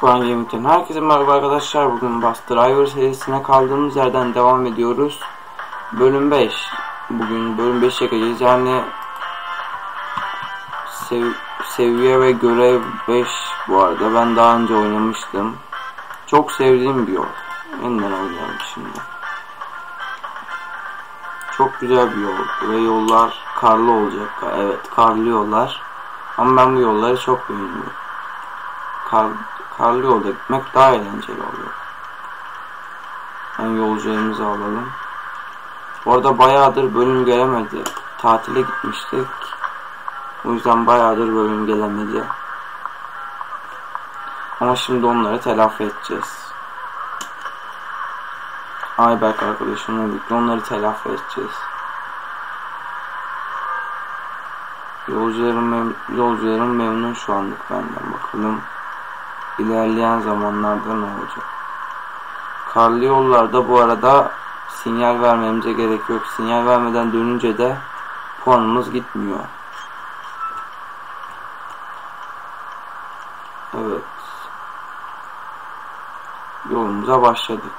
Turan Gemik'ten herkese merhaba arkadaşlar. Bugün Bus Driver serisine kaldığımız yerden devam ediyoruz. Bölüm 5. Bugün bölüm 5 çekeceğiz. Yani sev seviye ve görev 5 bu arada. Ben daha önce oynamıştım. Çok sevdiğim bir yol. Yeniden oynayalım şimdi. Çok güzel bir yol. Ve yollar karlı olacak. Evet karlı yollar. Ama ben bu yolları çok beğeniyorum kar, karlı yolda gitmek daha eğlenceli oluyor. Yani yolcularımızı alalım. Orada bayağıdır bölüm gelemedi. Tatile gitmiştik. O yüzden bayağıdır bölüm gelemedi. Ama şimdi onları telafi edeceğiz. Ayberk arkadaşımla birlikte onları telafi edeceğiz. Yolcularım, mem yolcularım memnun şu anlık benden bakalım ilerleyen zamanlarda ne olacak? Karlı yollarda bu arada sinyal vermemize gerek yok. Sinyal vermeden dönünce de puanımız gitmiyor. Evet. Yolumuza başladık.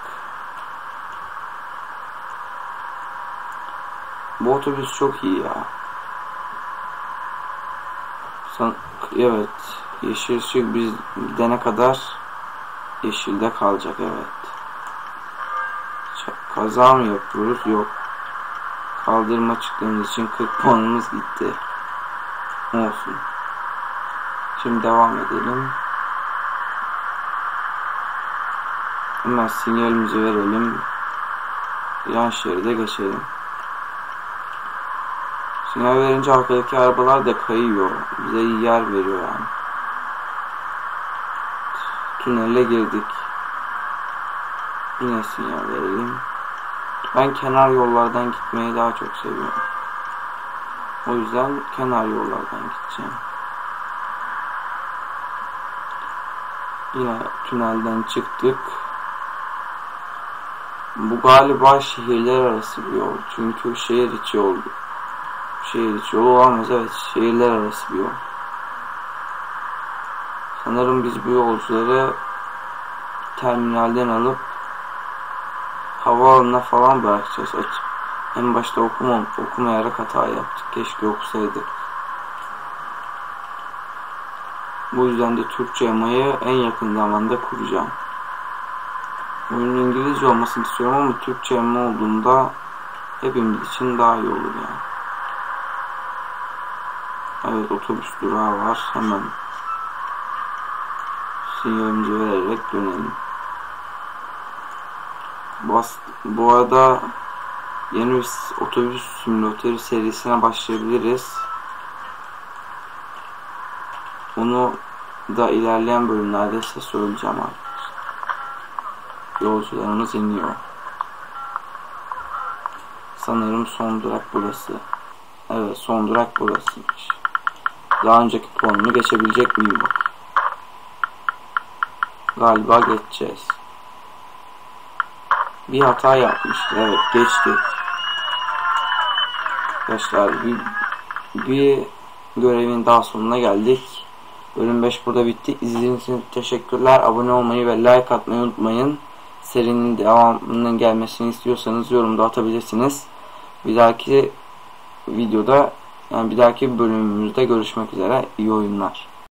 Bu otobüs çok iyi ya. San evet. Yeşil ışık biz gidene kadar yeşilde kalacak evet. Kaza mı yapıyoruz? Yok. Kaldırma çıktığımız için 40 puanımız gitti. Olsun. Şimdi devam edelim. Hemen sinyalimizi verelim. Yan şeride geçelim. Sinyal verince arkadaki arabalar da kayıyor. Bize iyi yer veriyor yani tünele girdik. Yine sinyal verelim. Ben kenar yollardan gitmeyi daha çok seviyorum. O yüzden kenar yollardan gideceğim. Yine tünelden çıktık. Bu galiba şehirler arası bir yol. Çünkü şehir içi yol. Şehir içi yol olamaz evet. Şehirler arası bir yol. Sanırım biz bu yolcuları terminalden alıp havaalanına falan bırakacağız. En başta okuma, okumayarak hata yaptık. Keşke okusaydık. Bu yüzden de Türkçe yamayı en yakın zamanda kuracağım. Oyunun İngilizce olmasını istiyorum ama Türkçe yama olduğunda hepimiz için daha iyi olur yani. Evet otobüs durağı var. Hemen sinyalimizi vererek dönelim. Bas, bu arada yeni bir otobüs simülatörü serisine başlayabiliriz. Onu da ilerleyen bölümlerde size söyleyeceğim arkadaşlar. Yolcularımız iniyor. Sanırım son durak burası. Evet son durak burasıymış. Daha önceki puanını geçebilecek miyim bak. Galiba geçeceğiz. Bir hata yapmıştı. Evet geçti. Arkadaşlar bir, bir görevin daha sonuna geldik. Bölüm 5 burada bitti. İzlediğiniz için teşekkürler. Abone olmayı ve like atmayı unutmayın. Serinin devamının gelmesini istiyorsanız yorumda atabilirsiniz. Bir dahaki videoda yani bir dahaki bölümümüzde görüşmek üzere. İyi oyunlar.